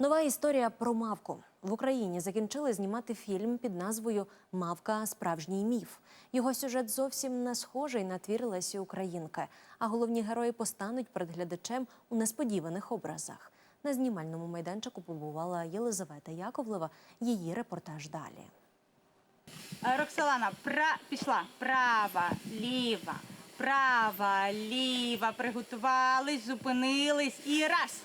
Нова історія про мавку в Україні закінчили знімати фільм під назвою Мавка справжній міф. Його сюжет зовсім не схожий на твір Лесі Українки, а головні герої постануть перед глядачем у несподіваних образах. На знімальному майданчику побувала Єлизавета Яковлева. Її репортаж далі. Е, Роксолана, пра... пішла. Права, ліва, права, ліва. Приготувались, зупинились і раз.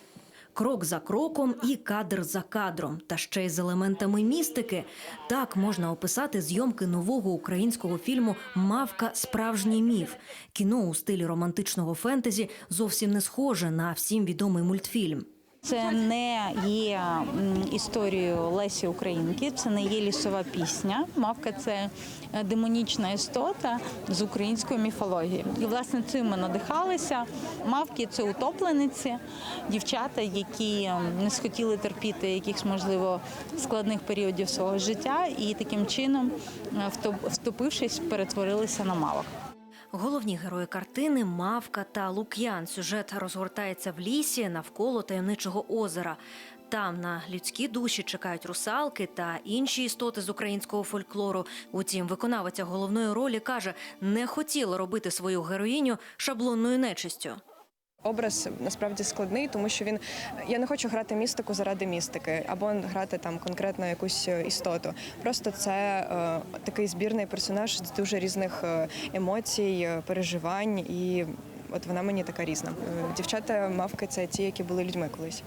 Крок за кроком і кадр за кадром, та ще й з елементами містики. Так можна описати зйомки нового українського фільму Мавка справжній міф. Кіно у стилі романтичного фентезі зовсім не схоже на всім відомий мультфільм. Це не є історією Лесі Українки, це не є лісова пісня. Мавка це е, демонічна істота з української міфології. І власне цим ми надихалися. Мавки це утоплениці, дівчата, які не схотіли терпіти якихось можливо складних періодів свого життя, і таким чином, е, втопившись, перетворилися на мавок. Головні герої картини Мавка та Лук'ян. Сюжет розгортається в лісі навколо таємничого озера. Там на людські душі чекають русалки та інші істоти з українського фольклору. Утім, виконавиця головної ролі каже, не хотіла робити свою героїню шаблонною нечистю. Образ насправді складний, тому що він я не хочу грати містику заради містики або грати там конкретно якусь е, істоту. Просто це е, такий збірний персонаж з дуже різних е, емоцій, е, переживань, і от вона мені така різна. Дівчата мавки це ті, які були людьми колись.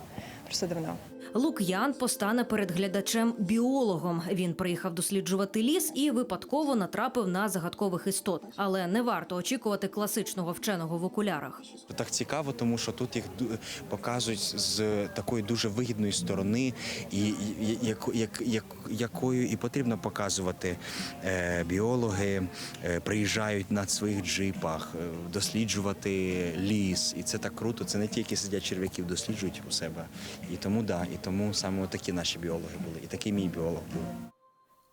Просто давно. Лук'ян постане перед глядачем біологом. Він приїхав досліджувати ліс і випадково натрапив на загадкових істот. Але не варто очікувати класичного вченого в окулярах. Так цікаво, тому що тут їх показують з такої дуже вигідної сторони, і як, як, як, якою і потрібно показувати. Е, біологи е, приїжджають на своїх джипах е, досліджувати ліс, і це так круто. Це не ті, які сидять черв'яків, досліджують у себе. І тому да, і тому саме такі наші біологи були, і такий мій біолог був.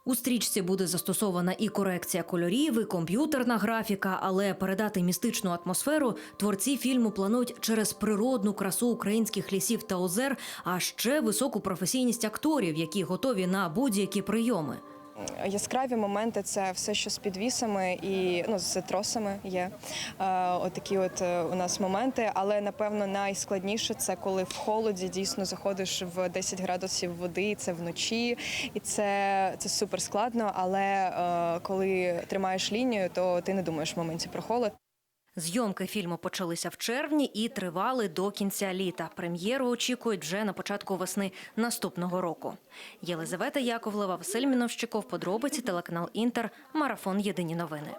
У стрічці буде застосована і корекція кольорів, і комп'ютерна графіка, але передати містичну атмосферу творці фільму планують через природну красу українських лісів та озер, а ще високу професійність акторів, які готові на будь-які прийоми. Яскраві моменти це все, що з підвісами і ну з тросами є. Е, отакі от е, у нас моменти. Але напевно найскладніше це коли в холоді дійсно заходиш в 10 градусів води, і це вночі, і це, це супер складно. Але е, коли тримаєш лінію, то ти не думаєш в моменті про холод. Зйомки фільму почалися в червні і тривали до кінця літа. Прем'єру очікують вже на початку весни наступного року. Єлизавета Яковлева, Василь Міновщиков, подробиці, телеканал Інтер, марафон Єдині новини.